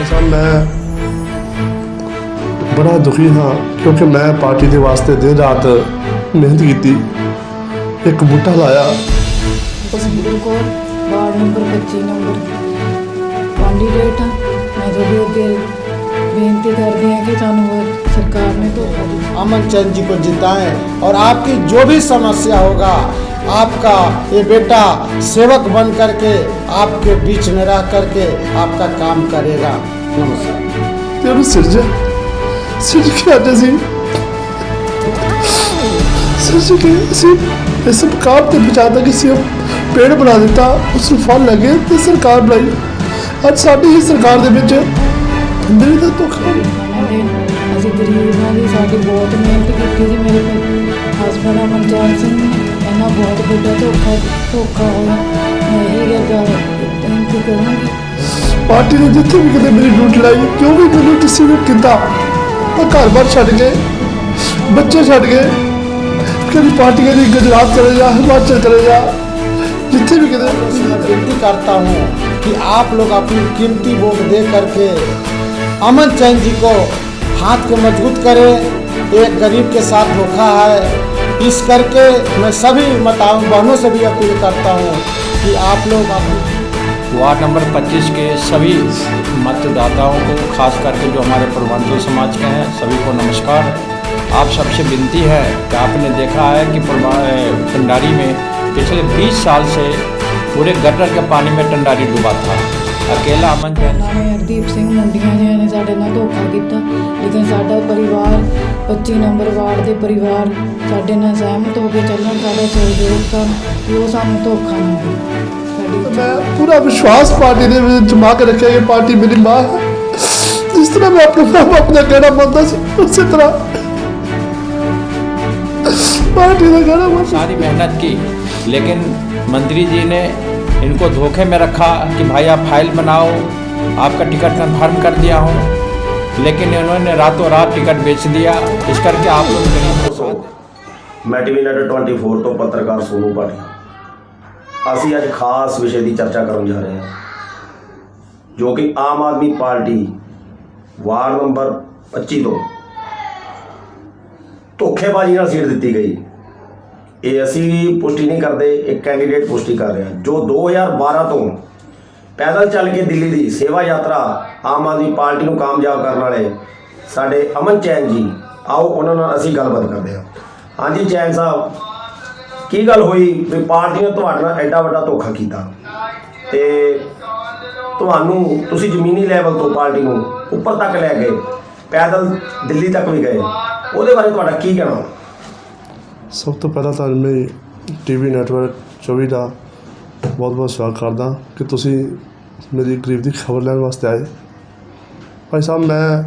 ਐਸਾ ਮੈਂ ਬੜਾ ਦੁਖੀ ਹਾਂ ਕਿਉਂਕਿ ਮੈਂ ਪਾਰਟੀ ਦੇ ਵਾਸਤੇ ਦਿਨ ਰਾਤ ਮਿਹਨਤ ਕੀਤੀ ਇੱਕ ਬੂਟਾ ਲਾਇਆ Jasvir Kaur ward number 25 number candidate ਹਾਂ ਮੈਂ ਤੁਹਾਡੇ ਅੱਗੇ ਬੇਨਤੀ ਕਰਦੀ ਹਾਂ ਕਿ ਸਾਨੂੰ ਇਹ ਸਰਕਾਰ ਨੇ ਧੋਖਾ ਦਿੱਤਾ अमन चंद जी को जिताएं और आपकी जो भी समस्या होगा आपका ये बेटा सेवक बन करके आपके बीच में रह करके आपका काम करेगा नमस्कार ਤੇ ਉਹਨੂੰ ਸਿਰਜਿਆ ਸਿਰਜ ਕੇ ਅੱਜ ਅਸੀਂ ਸਿਰਜ ਕੇ ਅਸੀਂ ਇਸ ਮੁਕਾਮ ਤੇ ਪਹੁੰਚਾ ਦਿੱਤਾ ਕਿ ਅਸੀਂ ਉਹ ਪੇੜ ਬਣਾ ਦਿੱਤਾ ਉਸ ਨੂੰ ਫਲ ਲੱਗੇ ਤੇ ਸਰਕਾਰ ਬਣਾਈ ਅੱਜ ਸਾਡੀ ਹੀ ਸਰਕਾਰ ਦੇ ਵਿੱਚ ਮੇਰੇ ਦਾ ਧੋਖਾ ਹੋ ਗਿਆ ਉਹਨਾਂ ਦੇ ਅਸੀਂ ਗਰੀਬ ਹਾਂ ਜੀ ਸਾਡੀ ਬਹੁਤ ਮਿਹਨਤ ਕੀਤੀ ਜੀ ਮੇਰੇ ਹਸਬੰਡ ਅਮਨਜੀਤ ਸਿੰਘ ਨੇ ਇਹਨਾਂ ਬਹੁਤ ਵੱਡਾ ਧੋਖਾ ਧੋਖਾ ਹੋਇਆ ਮੈਂ ਇਹ ਗੱਲ ਬੇਨਤੀ ਕਰੂੰਗੀ ਪਾਰਟੀ ਨੇ ਜਿੱਥੇ ਵੀ ਕਿਤੇ ਮੇਰੀ ਡਿਊਟੀ ਲਾਈ ਕਿਉਂ ਵੀ ਮੈਨੂੰ ਕਿਸੇ ਨੇ ਕੀਤਾ ਤਾਂ ਘਰ-ਬਾਰ ਛੱਡ ਕੇ ਬੱਚੇ ਛੱਡ ਕੇ ਕਦੀ ਪਾਰਟੀ ਕਹਿੰਦੀ ਗੁਜਰਾਤ ਚਲੇ ਜਾ ਹਿਮਾਚਲ ਚਲੇ ਜਾ ਜਿੱਥੇ ਵੀ ਕਿਤੇ मैं विनती करता हूँ कि आप लोग अपनी कीमती वोट दे करके अमन चंद जी को हाथ को मजबूत करें एक गरीब के साथ धोखा है इस करके मैं सभी माताओं बहनों से भी अपील करता हूँ कि आप लोग अपनी वार्ड नंबर 25 के सभी मतदाताओं को, खास करके जो हमारे पूर्वांचल समाज के हैं, सभी को नमस्कार। आप सबसे विनती है कि आपने देखा है कि टंडारी में पिछले 20 साल से पूरे गटर के पानी में टंडारी डूबा था। ਅਕੇਲਾ ਅਮਨ ਜੈਨ। ਹਰਦੀਪ ਸਿੰਘ ਮੁੰਡੀਆਂ ਜਿਨ੍ਹਾਂ ਨੇ ਸਾਡੇ ਨਾਲ ਧੋਖਾ ਕੀਤਾ। ਲੇਕਿਨ ਸਾਡਾ ਪਰਿਵਾਰ 25 ਨੰਬਰ ਵਾਰਡ ਦੇ ਪਰਿਵਾਰ ਸਾਡੇ ਨਾਲ ਸਹਿਮਤ ਹੋ ਕੇ ਚੱਲਣ ਸਾਡਾ ਸਹਿਯੋਗ ਕਰਨ ਕਿ ਉਹ ਸਾਨੂੰ ਧੋਖਾ ਨਾ ਦੇ ਸਾਡੀ ਪੂਰਾ ਵਿਸ਼ਵਾਸ ਪਾਰਟੀ ਦੇ ਵਿੱਚ ਜਮਾ ਕੇ ਰੱਖਿਆ ਇਹ ਪਾਰਟੀ ਮੇਰੀ ਮਾਂ ਹੈ। ਜਿਸ ਤਰ੍ਹਾਂ ਮੈਂ ਆਪਣਾ ਨਾਮ ਆਪਣਾ ਕਹਿਣਾ ਮੰਨਦਾ ਸੀ ਉਸੇ ਤਰ੍ਹਾਂ। ਪਾਰਟੀ ਦਾ ਕਹਿਣਾ ਮੰਨਦਾ ਸਾਰੀ ਮਿਹਨਤ ਕੀ ਲੇਕਿਨ ਮੰਤਰੀ ਜੀ ਨੇ इनको धोखे में रखा कि भाई आप फाइल बनाओ आपका टिकट कन्फर्म कर दिया हूँ लेकिन इन्होंने रातों रात टिकट बेच दिया इस करके आप लोग गरीब को साथ ਮੈਂ ਟੀਵੀ ਨੈਟ 24 ਤੋਂ ਪੱਤਰਕਾਰ ਸੋਨੂ ਭਾਟੀਆ ਅਸੀਂ ਅੱਜ ਖਾਸ ਵਿਸ਼ੇ ਦੀ ਚਰਚਾ ਕਰਨ ਜਾ ਰਹੇ ਹਾਂ ਜੋ ਕਿ Aam Aadmi party ward number 25 ਤੋਂ ਧੋਖੇਬਾਜ਼ੀ ਨਾਲ ਸੀਟ ਦਿੱਤੀ ਗਈ ਇਹ ਅਸੀਂ ਪੁਸ਼ਟੀ ਨਹੀਂ ਕਰਦੇ, ਇੱਕ ਕੈਂਡੀਡੇਟ ਪੁਸ਼ਟੀ ਕਰ ਰਿਹਾ ਜੋ 2012 ਤੋਂ ਪੈਦਲ ਚੱਲ ਕੇ ਦਿੱਲੀ ਦੀ ਸੇਵਾ ਯਾਤਰਾ ਆਮ ਆਦਮੀ ਪਾਰਟੀ ਨੂੰ ਕਾਮਯਾਬ ਕਰਨ ਵਾਲੇ ਸਾਡੇ ਅਮਨ ਚੈਨ ਜੀ, ਆਓ ਉਹਨਾਂ ਨਾਲ ਅਸੀਂ ਗੱਲਬਾਤ ਕਰਦੇ ਹਾਂ। ਹਾਂਜੀ ਚੈਨ ਸਾਹਿਬ, ਕੀ ਗੱਲ ਹੋਈ ਵੀ ਪਾਰਟੀ ਨੇ ਤੁਹਾਡੇ ਨਾਲ ਐਡਾ ਵੱਡਾ ਧੋਖਾ ਕੀਤਾ? ਤੇ ਤੁਹਾਨੂੰ ਤੁਸੀਂ ਜ਼ਮੀਨੀ ਲੈਵਲ ਤੋਂ ਪਾਰਟੀ ਨੂੰ ਉੱਪਰ ਤੱਕ ਲੈ ਗਏ, ਪੈਦਲ ਦਿੱਲੀ ਤੱਕ ਵੀ ਗਏ। ਉਹਦੇ ਬਾਰੇ ਤੁਹਾਡਾ ਕੀ ਕਹਿਣਾ? ਸਭ ਤੋਂ ਪਹਿਲਾਂ ਤਾਂ ਮੈਂ ਟੀਵੀ ਨੈਟਵਰਕ 24 ਦਾ ਬਹੁਤ ਬਹੁਤ ਸਵਾਗਤ ਕਰਦਾ ਕਿ ਤੁਸੀਂ ਮੇਰੀ ਗਰੀਬ ਦੀ ਖਬਰ ਲੈਣ ਵਾਸਤੇ ਆਏ। ਭਾਈ ਸਾਹਿਬ, ਮੈਂ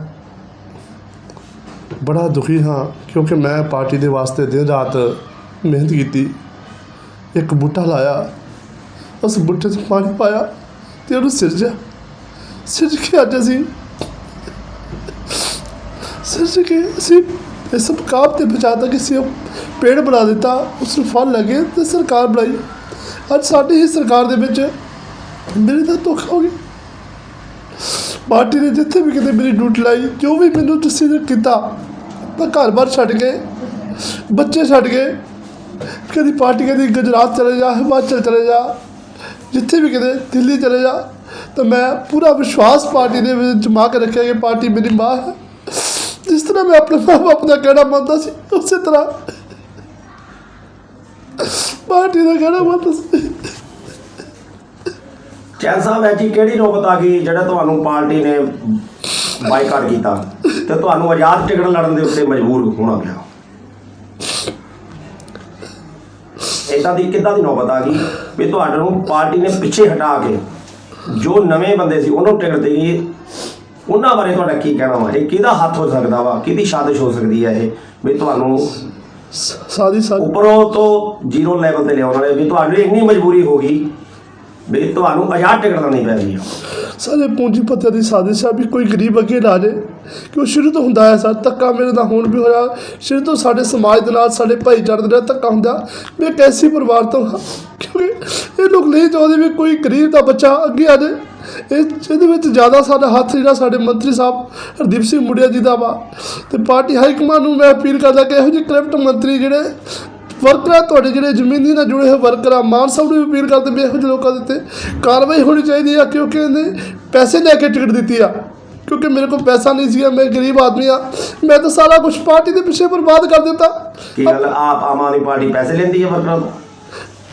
ਬੜਾ ਦੁਖੀ ਹਾਂ ਕਿਉਂਕਿ ਮੈਂ ਪਾਰਟੀ ਦੇ ਵਾਸਤੇ ਦਿਨ ਰਾਤ ਮਿਹਨਤ ਕੀਤੀ, ਇੱਕ ਬੂਟਾ ਲਾਇਆ, ਉਸ ਬੂਟੇ 'ਚ ਪਾਣੀ ਪਾਇਆ ਤੇ ਉਹਨੂੰ ਸਿਰਜਿਆ ਸਿਰਜ ਕੇ ਅੱਜ ਅਸੀਂ, ਸਿਰਜ ਕੇ ਅਸੀਂ ਇਸ ਮੁਕਾਮ ਤੇ ਪਹੁੰਚਾਤਾ ਕਿ ਅਸੀਂ ਉਹ ਪੇੜ ਬਣਾ ਦਿੱਤਾ ਉਸ ਨੂੰ ਫਲ ਲੱਗੇ ਤੇ ਸਰਕਾਰ ਬਣਾਈ। ਅੱਜ ਸਾਡੀ ਹੀ ਸਰਕਾਰ ਦੇ ਵਿੱਚ ਮੇਰੇ ਤਾਂ ਧੋਖਾ ਹੋ ਗਿਆ। ਪਾਰਟੀ ਨੇ ਜਿੱਥੇ ਵੀ ਕਿਤੇ ਮੇਰੀ ਡਿਊਟੀ ਲਾਈ, ਜੋ ਵੀ ਮੈਨੂੰ ਤੁਸੀਂ ਕੀਤਾ, ਤਾਂ ਘਰ-ਬਾਰ ਛੱਡ ਕੇ ਬੱਚੇ ਛੱਡ ਕੇ ਕਦੀ ਪਾਰਟੀ, ਕਦੀ ਗੁਜਰਾਤ ਚਲੇ ਜਾ, ਹਿਮਾਚਲ ਚਲੇ ਜਾ, ਜਿੱਥੇ ਵੀ ਕਿਤੇ, ਦਿੱਲੀ ਚਲੇ ਜਾ, ਤਾਂ ਮੈਂ ਪੂਰਾ ਵਿਸ਼ਵਾਸ ਪਾਰਟੀ ਦੇ ਵਿੱਚ ਜਮਾ ਕੇ ਰੱਖਿਆ ਕਿ ਪਾਰਟੀ ਮੇਰੀ ਮਾਂ ਹੈ। ਜਿਸ ਤਰ੍ਹਾਂ ਮੈਂ ਆਪਣੇ ਨਾਮ ਆਪਣਾ ਕਹਿਣਾ ਮੰਨਦਾ ਸੀ, ਉਸੇ ਤਰ੍ਹਾਂ। ਪਾਰਟੀ ਦਾ ਕਹਿਣਾ ਮੰਨਦਾ ਸੀ। ਚੈਨ ਸਾਹਿਬ ਐਜੀ ਕਿਹੜੀ ਨੌਬਤ ਆ ਗਈ ਜਿਹੜਾ ਤੁਹਾਨੂੰ ਪਾਰਟੀ ਨੇ ਬਾਈਕਾਟ ਕੀਤਾ ਤੇ ਤੁਹਾਨੂੰ ਆਜ਼ਾਦ ਟਿਕਟ ਲੜਨ ਦੇ ਉੱਤੇ ਮਜਬੂਰ ਹੋਣਾ ਪਿਆ? ਇਦਾਂ ਦੀ ਕਿੱਦਾਂ ਦੀ ਨੌਬਤ ਆ ਗਈ ਵੀ ਤੁਹਾਡੇ ਨੂੰ ਪਾਰਟੀ ਨੇ ਪਿੱਛੇ ਹਟਾ ਕੇ ਜੋ ਨਵੇਂ ਬੰਦੇ ਸੀ ਉਹਨੂੰ ਟਿਕਟ ਦੇ ਗਈ ਉਹਨਾਂ ਬਾਰੇ ਤੁਹਾਡਾ ਕੀ ਕਹਿਣਾ ਵਾ? ਇਹ ਕਿਹਦਾ ਹੱਥ ਹੋ ਸਕਦਾ ਵਾ? ਕਿਹਦੀ ਸਾਜ਼ਿਸ਼ ਹੋ ਸਕਦੀ ਹੈ ਇਹ? ਵੀ ਤੁਹਾਨੂੰ ਸਾਦੀ ਸਾਡੀ ਉੱਪਰੋਂ ਤੋਂ ਜ਼ੀਰੋ ਲੈਵਲ ਤੇ ਲਿਆਉਣ ਵਾਲੇ ਵੀ ਤੁਹਾਨੂੰ ਇੰਨੀ ਮਜਬੂਰੀ ਹੋ ਗਈ ਵੀ ਤੁਹਾਨੂੰ ਆਜ਼ਾਦ ਟਿਕਟ ਦੇਣੀ ਪੈ ਰਹੀ ਸਾਰੇ ਪੂੰਜੀਪਤੀਆਂ ਦੀ ਸਾਜ਼ਿਸ਼ ਆ ਵੀ ਕੋਈ ਗਰੀਬ ਅੱਗੇ ਨਾ ਜੇ ਕਿ ਉਹ ਸ਼ੁਰੂ ਤੋਂ ਹੁੰਦਾ ਹੈ ਸਰ ਧੱਕਾ ਮੇਰੇ ਨਾਲ ਹੁਣ ਵੀ ਹੋਇਆ। ਸ਼ੁਰੂ ਤੋਂ ਸਾਡੇ ਸਮਾਜ ਦੇ ਨਾਲ ਸਾਡੇ ਭਾਈਚਾਰੇ ਦੇ ਨਾਲ ਧੱਕਾ ਹੁੰਦਾ। ਮੈਂ ਇੱਕ ਐਸੀ ਪਰਿਵਾਰ ਤੋਂ ਹਾਂ ਕਿਉਂਕਿ ਇਹ ਲੋਕ ਨਹੀਂ ਚਾਹੁੰਦੇ ਵੀ ਕੋਈ ਗਰੀਬ ਦਾ ਬੱਚਾ ਅੱਗੇ ਆ ਜਾਏ। ਇਹ ਇਹਦੇ ਵਿੱਚ ਜ਼ਿਆਦਾ ਸਾਡਾ ਹੱਥ ਜਿਹੜਾ ਸਾਡੇ ਮੰਤਰੀ ਸਾਹਿਬ ਹਰਦੀਪ ਸਿੰਘ ਮੁੰਡਿਆ ਜੀ ਦਾ ਵਾ ਤੇ ਪਾਰਟੀ ਹਾਈ ਕਮਾਂਡ ਨੂੰ ਮੈਂ ਅਪੀਲ ਕਰਦਾ ਕਿ ਇਹੋ ਜਿਹੇ ਕਰਪਟ ਮੰਤਰੀ ਜਿਹੜੇ ਵਰਕਰ ਤੁਹਾਡੇ ਜਿਹੜੇ ਜ਼ਮੀਨੀ ਨਾਲ ਜੁੜੇ ਹੋਏ ਵਰਕਰ ਆ ਮਾਨ ਸਾਹਿਬ ਨੂੰ ਵੀ ਅਪੀਲ ਕਰਦੇ ਵੀ ਇਹੋ ਜਿਹੇ ਲੋਕਾਂ ਦੇ ਉੱਤੇ ਕਾਰਵਾਈ ਹੋਣੀ ਚਾਹੀਦੀ ਆ, ਕਿਉਂਕਿ ਇਹਨੇ ਪੈਸੇ ਲੈ ਕੇ ਟਿਕਟ ਦਿੱਤੀ ਆ। ਕਿਉਂਕਿ ਮੇਰੇ ਕੋਲ ਪੈਸਾ ਨਹੀਂ ਸੀਗਾ, ਮੈਂ ਗਰੀਬ ਆਦਮੀ ਆ। ਮੈਂ ਤਾਂ ਸਾਰਾ ਕੁਝ ਪਾਰਟੀ ਦੇ ਪਿੱਛੇ ਬਰਬਾਦ ਕਰ ਦਿੱਤਾ। ਕੀ ਗੱਲ ਆਪ ਆਮ ਆਦਮੀ ਪਾਰਟੀ ਪੈਸੇ ਲੈਂਦੀ ਹੈ ਵਰਕਰਾਂ ਤੋਂ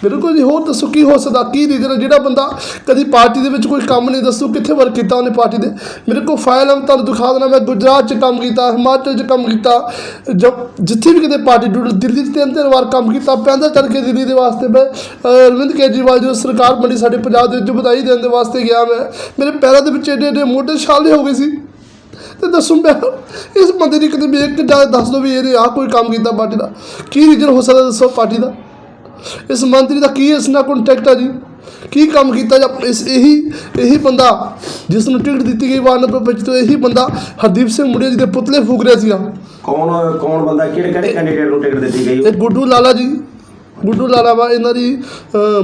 ਬਿਲਕੁਲ ਜੀ, ਹੋਰ ਦੱਸੋ ਕੀ ਹੋ ਸਕਦਾ, ਕੀ ਰੀਜ਼ਨ ਜਿਹੜਾ ਬੰਦਾ ਕਦੀ ਪਾਰਟੀ ਦੇ ਵਿੱਚ ਕੋਈ ਕੰਮ ਨਹੀਂ ਦੱਸੋ, ਕਿੱਥੇ ਵਰਕ ਕੀਤਾ ਉਹਨੇ ਪਾਰਟੀ ਦੇ? ਮੇਰੇ ਕੋਲ ਫਾਈਲ ਹੈ ਮੈਂ ਤੁਹਾਨੂੰ ਦਿਖਾ ਦੇਣਾ ਮੈਂ ਗੁਜਰਾਤ 'ਚ ਕੰਮ ਕੀਤਾ, ਹਿਮਾਚਲ 'ਚ ਕੰਮ ਕੀਤਾ ਜਿੱਥੇ ਵੀ ਕਿਤੇ ਪਾਰਟੀ ਡੁੱਲ ਦਿੱਲੀ 'ਚ ਤਿੰਨ ਤਿੰਨ ਵਾਰ ਕੰਮ ਕੀਤਾ, ਪੈਂਦਾ ਚੜ ਕੇ ਦਿੱਲੀ ਦੇ ਵਾਸਤੇ ਮੈਂ ਅਰਵਿੰਦ ਕੇਜਰੀਵਾਲ ਜੋ ਸਰਕਾਰ ਬਣੀ ਸਾਡੇ ਪੰਜਾਬ ਦੇ ਵਿੱਚ, ਵਧਾਈ ਦੇਣ ਦੇ ਵਾਸਤੇ ਗਿਆ ਮੈਂ। ਮੇਰੇ ਪੈਰਾਂ ਦੇ ਵਿੱਚ ਏਡੇ ਏਡੇ ਮੋਢੇ ਛਾਲੇ ਹੋ ਗਏ ਸੀ। ਤੇ ਦੱਸੋ ਮੈਂ, ਇਸ ਬੰਦੇ ਦੀ ਕਿਤੇ ਵੀ ਇੱਕ ਜਾ ਦੱਸ ਦੋ ਵੀ ਇਹਨੇ ਆਹ ਕੋਈ ਕੰਮ ਕੀਤਾ ਪਾਰਟੀ ਦਾ। ਕੀ ਰੀਜਨ ਹੋ ਸਕਦਾ ਦੱਸੋ ਪਾਰਟੀ ਦਾ? ਇਸ ਮੰਤਰੀ ਦਾ ਕੀ ਇਸ ਨਾਲ ਕੰਟੈਕਟ ਆ ਜੀ। ਕੀ ਕੰਮ ਕੀਤਾ ਜਾਂ ਇਸ ਇਹੀ ਇਹੀ ਬੰਦਾ ਜਿਸ ਨੂੰ ਟਿਕਟ ਦਿੱਤੀ ਗਈ ਵਾਰਡ ਨੰਬਰ 25 ਤੋਂ ਇਹੀ ਬੰਦਾ ਹਰਦੀਪ ਸਿੰਘ ਮੁੰਡੇ ਜੀ ਦੇ ਪੁਤਲੇ ਫੂਕ ਰਿਹਾ ਸੀਗਾ। ਕੌਣ ਕੌਣ ਬੰਦਾ? ਕਿਹੜੇ ਕਿਹੜੇ ਕੈਂਡੀਡੇਟ ਨੂੰ ਟਿਕਟ ਦਿੱਤੀ ਗਈ? ਇਹ ਗੁੱਡੂ ਲਾਲਾ ਜੀ। ਗੁੱਡੂ ਲਾਲਾ ਵਾ ਇਹਨਾਂ ਦੀ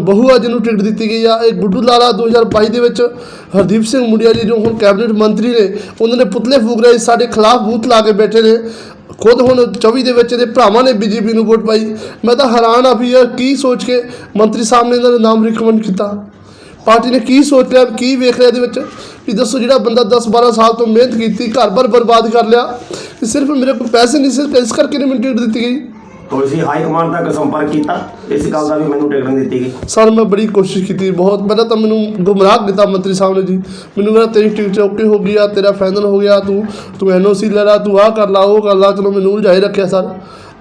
ਬਹੂ ਆ ਜਿਹਨੂੰ ਟਿਕਟ ਦਿੱਤੀ ਗਈ ਆ। ਇਹ ਗੁੱਡੂ ਲਾਲਾ 2022 ਦੇ ਵਿੱਚ ਹਰਦੀਪ ਸਿੰਘ ਮੁੰਡਿਆ ਜੀ ਜੋ ਹੁਣ ਕੈਬਨਿਟ ਮੰਤਰੀ ਨੇ ਉਹਨਾਂ ਨੇ ਪੁਤਲੇ ਫੂਕ ਰਹੇ ਸਾਡੇ ਖਿਲਾਫ ਬੂਥ ਲਾ ਕੇ ਬੈਠੇ ਨੇ। ਖੁਦ ਹੁਣ 24 ਦੇ ਵਿੱਚ ਇਹਦੇ ਭਰਾਵਾਂ ਨੇ ਬੀਜੇਪੀ ਨੂੰ ਵੋਟ ਪਾਈ। ਮੈਂ ਤਾਂ ਹੈਰਾਨ ਆ ਵੀ ਇਹ ਕੀ ਸੋਚ ਕੇ ਮੰਤਰੀ ਸਾਹਿਬ ਨੇ ਇਹਨਾਂ ਦਾ ਨਾਮ ਰਿਕਮੈਂਡ ਕੀਤਾ। ਪਾਰਟੀ ਨੇ ਕੀ ਸੋਚ ਲਿਆ, ਕੀ ਵੇਖ ਲਿਆ ਇਹਦੇ ਵਿੱਚ? ਵੀ ਦੱਸੋ ਜਿਹੜਾ ਬੰਦਾ 10 12 ਸਾਲ ਤੋਂ ਮਿਹਨਤ ਕੀਤੀ, ਘਰ-ਬਾਰ ਬਰਬਾਦ ਕਰ ਲਿਆ ਕਿ ਸਿਰਫ ਮੇਰੇ ਕੋਲ ਪੈਸੇ ਨਹੀਂ ਸੀ, ਇਸ ਕਰਕੇ ਨਹੀਂ ਮੈਨੂੰ ਟਿਕਟ ਦਿੱਤੀ ਗਈ। ਤੁਸੀਂ ਹਾਈ ਕਮਾਂਡ ਤੱਕ ਸੰਪਰਕ ਕੀਤਾ। ਇਸ ਗੱਲ ਦਾ ਵੀ ਮੈਨੂੰ ਟਿਕਟ ਨਹੀਂ ਦਿੱਤੀ ਗਈ। ਸਰ, ਮੈਂ ਬੜੀ ਕੋਸ਼ਿਸ਼ ਕੀਤੀ। ਬਹੁਤ ਪਹਿਲਾਂ ਤਾਂ ਮੈਨੂੰ ਗੁੰਮਰਾਹ ਕੀਤਾ ਮੰਤਰੀ ਸਾਹਿਬ ਨੇ ਜੀ। ਮੈਨੂੰ ਕਹਿੰਦਾ, ਤੇਰੀ ਟਿਕਟ ਓਕੇ ਹੋ ਗਈ ਆ, ਤੇਰਾ ਫਾਈਨਲ ਹੋ ਗਿਆ, ਤੂੰ ਤੂੰ ਐਨਓਸੀ ਲੈ ਲਾ, ਤੂੰ ਆਹ ਕਰ ਲਾ, ਉਹ ਕਰ ਲਾ। ਚਲੋ, ਮੈਨੂੰ ਉਲਝਾਈ ਰੱਖਿਆ ਸਰ।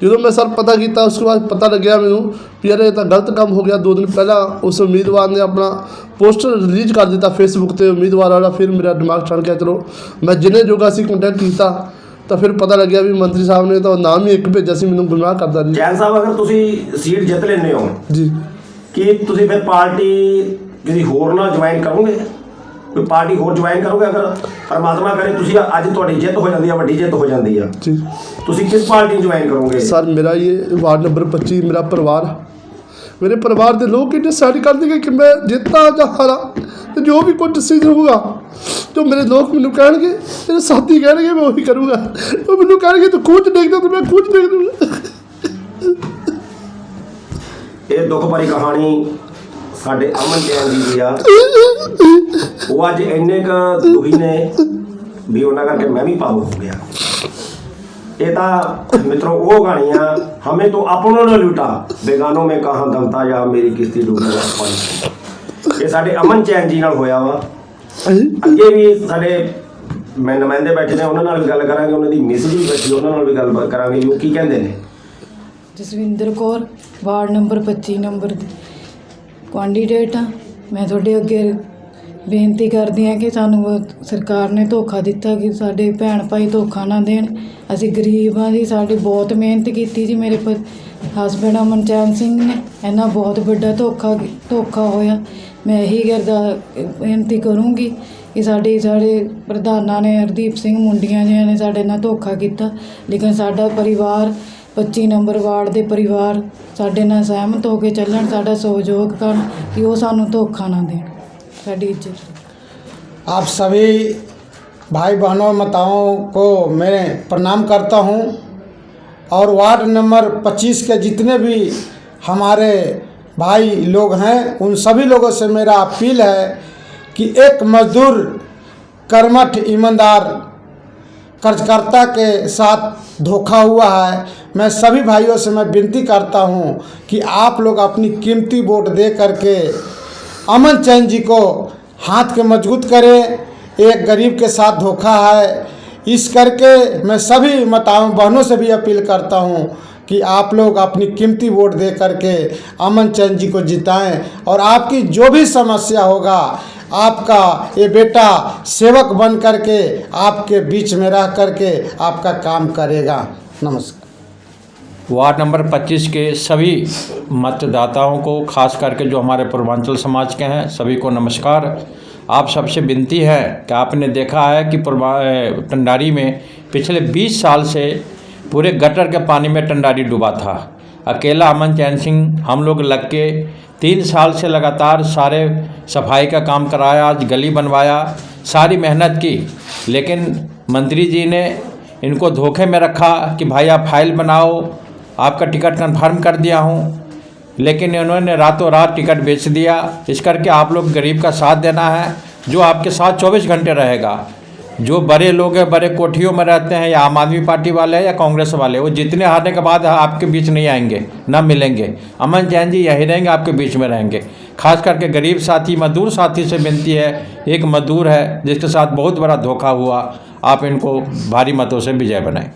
ਜਦੋਂ ਮੈਂ ਸਰ ਪਤਾ ਕੀਤਾ, ਉਸ ਤੋਂ ਬਾਅਦ ਪਤਾ ਲੱਗਿਆ ਮੈਨੂੰ ਵੀ ਯਾਰ, ਇਹ ਤਾਂ ਗਲਤ ਕੰਮ ਹੋ ਗਿਆ। ਦੋ ਦਿਨ ਪਹਿਲਾਂ ਉਸ ਉਮੀਦਵਾਰ ਨੇ ਆਪਣਾ ਪੋਸਟਰ ਰਿਲੀਜ਼ ਕਰ ਦਿੱਤਾ ਫੇਸਬੁੱਕ ਤੇ, ਉਮੀਦਵਾਰ ਵਾਲਾ। ਫਿਰ ਮੇਰਾ ਦਿਮਾਗ ਚੜ ਗਿਆ, ਚਲੋ, ਮੈਂ ਜਿੰਨੇ ਜੋਗਾ ਸੀ ਕੰਟੈਕਟ ਕੀਤਾ ਤਾਂ ਫਿਰ ਪਤਾ ਲੱਗਿਆ ਵੀ ਮੰਤਰੀ ਸਾਹਿਬ ਨੇ ਤਾਂ ਨਾਮ ਹੀ ਇੱਕ ਭੇਜਿਆ ਸੀ ਮੈਨੂੰ ਗੁੰਮਰਾਹ ਕਰਦਾ ਜੀ। ਜੈਨ ਸਾਹਿਬ ਅਗਰ ਤੁਸੀਂ ਸੀਟ ਜਿੱਤ ਲੈਂਦੇ ਹੋ ਜੀ। ਕੀ ਤੁਸੀਂ ਫਿਰ ਪਾਰਟੀ ਕਿਸੇ ਹੋਰ ਨਾਲ ਜੁਆਇਨ ਕਰੋਗੇ? ਕੋਈ ਪਾਰਟੀ ਹੋਰ ਜੁਆਇਨ ਕਰੋਗੇ ਅਗਰ ਪਰਮਾਤਮਾ ਕਰੇ ਤੁਸੀਂ ਅੱਜ ਤੁਹਾਡੀ ਜਿੱਤ ਹੋ ਜਾਂਦੀ ਆ ਵੱਡੀ ਜਿੱਤ ਹੋ ਜਾਂਦੀ ਆ। ਜੀ। ਤੁਸੀਂ ਕਿਸ ਪਾਰਟੀ ਜੁਆਇਨ ਕਰੋਗੇ? ਸਰ ਮੇਰਾ ਇਹ ਵਾਰਡ ਨੰਬਰ 25 ਮੇਰਾ ਪਰਿਵਾਰ। ਮੇਰੇ ਪਰਿਵਾਰ ਦੇ ਲੋਕ ਹੀ ਡਿਸਾਈਡ ਕਰ ਦੇਣਗੇ ਕਿ ਮੈਂ ਜਿੱਤਾਂ ਜਾਂ ਹਾਰਾਂ ਤੇ ਜੋ ਵੀ ਕੋਈ ਡਿਸੀਜਨ ਹੋਊਗਾ ਜੋ ਮੇਰੇ ਲੋਕ ਮੈਨੂੰ ਕਹਿਣਗੇ ਮੇਰੇ ਸਾਥੀ ਕਹਿਣਗੇ, ਮੈਂ ਉਹੀ ਕਰੂੰਗਾ। ਉਹ ਮੈਨੂੰ ਕਹਿਣਗੇ, ਤੂੰ ਖੂਚ ਦੇਖਦਾ ਤੇ ਮੈਂ ਖੂਚ ਦੇਖ ਦੂੰਗਾ ਇਹ ਦੁੱਖ ਭਰੀ ਕਹਾਣੀ ਸਾਡੇ ਅਮਨ ਜੈਨ ਜੀ ਦੀ ਆ। ਉਹ ਅੱਜ ਇੰਨੇ ਕ ਦੁਖੀ ਨੇ ਵੀ ਉਹਨਾਂ ਕਰਕੇ ਮੈਂ ਵੀ ਭਾਵੁਕ ਹੋ ਗਿਆ। ਇਹ ਤਾਂ ਮਿੱਤਰੋ, ਉਹ ਕਹਾਣੀਆਂ ਹਮੇ ਤੋਂ ਆਪਣੋਂ ਨੇ ਲੁਟਾ। ਬੇਗਾਨੋਂ ਮੈਂ ਕਹਾਂ ਦਮਤਾ ਜਾਂ ਮੇਰੀ ਕਿਸ਼ਤੀ ਡੂਬੀ ਜਾ ਇਹ ਸਾਡੇ ਅਮਨ ਚੈਨ ਜੀ ਨਾਲ ਹੋਇਆ ਵਾ। ਅੱਗੇ ਵੀ ਸਾਡੇ ਮੈਂ ਨੁਮਾਇੰਦੇ ਬੈਠੇ ਨੇ, ਉਹਨਾਂ ਨਾਲ ਵੀ ਗੱਲ ਕਰਾਂਗੇ, ਉਹਨਾਂ ਦੀ ਮਿਸ ਵੀ ਬੈਠੀ, ਉਹਨਾਂ ਨਾਲ ਵੀ ਗੱਲ ਕਰਾਂਗੇ, ਉਹ ਕੀ ਕਹਿੰਦੇ ਨੇ? Jaswinder Kaur, ward number 25 number ਦੀ ਕੈਂਡੀਡੇਟ ਆ। ਮੈਂ ਤੁਹਾਡੇ ਅੱਗੇ ਬੇਨਤੀ ਕਰਦੀ ਹਾਂ ਕਿ ਸਾਨੂੰ ਸਰਕਾਰ ਨੇ ਧੋਖਾ ਦਿੱਤਾ ਕਿ ਸਾਡੇ ਭੈਣ ਭਾਈ ਧੋਖਾ ਨਾ ਦੇਣ। ਅਸੀਂ ਗਰੀਬਾਂ ਦੀ ਸਾਡੀ ਬਹੁਤ ਮਿਹਨਤ ਕੀਤੀ ਜੀ। ਮੇਰੇ ਪ ਹਸਬੈਂਡ ਅਮਨਚੈਨ ਸਿੰਘ ਨੇ ਇਹਨਾਂ ਬਹੁਤ ਵੱਡਾ ਧੋਖਾ ਧੋਖਾ ਹੋਇਆ। ਮੈਂ ਇਹੀ ਕਰਦਾ, ਬੇਨਤੀ ਕਰੂੰਗੀ ਕਿ ਸਾਡੇ ਸਾਡੇ ਪ੍ਰਧਾਨਾਂ ਨੇ, ਹਰਦੀਪ ਸਿੰਘ ਮੁੰਡੀਆਂ ਜੀ ਨੇ ਸਾਡੇ ਨਾਲ ਧੋਖਾ ਕੀਤਾ। ਲੇਕਿਨ ਸਾਡਾ ਪਰਿਵਾਰ 25 ਨੰਬਰ ਵਾਰਡ ਦੇ ਪਰਿਵਾਰ ਸਾਡੇ ਨਾਲ ਸਹਿਮਤ ਹੋ ਕੇ ਚੱਲਣ। ਸਾਡਾ ਸਹਿਯੋਗ ਕਰਨ ਕਿ ਉਹ ਸਾਨੂੰ ਧੋਖਾ ਨਾ ਦੇਣ। आप सभी भाई बहनों माताओं को मैं प्रणाम करता हूँ और वार्ड नंबर 25 के जितने भी हमारे भाई लोग हैं, उन सभी लोगों से मेरा अपील है कि एक मजदूर कर्मठ ईमानदार कर्जकर्ता के साथ धोखा हुआ है। मैं सभी भाइयों से मैं विनती करता हूँ कि आप लोग अपनी कीमती वोट दे करके अमन चैन जी को हाथ के मज़बूत करें, एक गरीब के साथ धोखा है। इस करके मैं सभी माताओं, बहनों से भी अपील करता हूँ कि आप लोग अपनी कीमती वोट दे करके अमन चैन जी को जिताएँ। और आपकी जो भी समस्या होगा, आपका ये बेटा सेवक बन करके आपके बीच में रह करके आपका काम करेगा। नमस्कार। वार्ड नंबर 25 के सभी मतदाताओं को, खास करके जो हमारे पूर्वांचल समाज के हैं, सभी को नमस्कार। आप सबसे विनती है कि आपने देखा है कि टंडारी में पिछले 20 साल से पूरे गटर के पानी में टंडारी डूबा था। अकेला अमन चैन सिंह, हम लोग लग के तीन साल से लगातार सारे सफ़ाई का काम कराया, आज गली बनवाया, सारी मेहनत की। लेकिन मंत्री जी ने इनको धोखे में रखा कि भाई आप फ़ाइल बनाओ आपका टिकट कन्फर्म कर दिया हूँ। लेकिन इन्होंने रातों रात टिकट बेच दिया। इस करके आप लोग गरीब का साथ देना है, जो आपके साथ 24 घंटे रहेगा। जो बड़े लोग हैं, बड़े कोठियों में रहते हैं, या आम आदमी पार्टी वाले हैं, या कांग्रेस वाले, वो जितने हारने के बाद आपके बीच नहीं आएँगे, ना मिलेंगे। अमन जैन जी यही रहेंगे, आपके बीच में रहेंगे। खास करके गरीब साथी, मजदूर साथी से विनती है। एक मजदूर है, जिसके साथ बहुत बड़ा धोखा हुआ। आप इनको भारी मतों से विजय बनाएँ।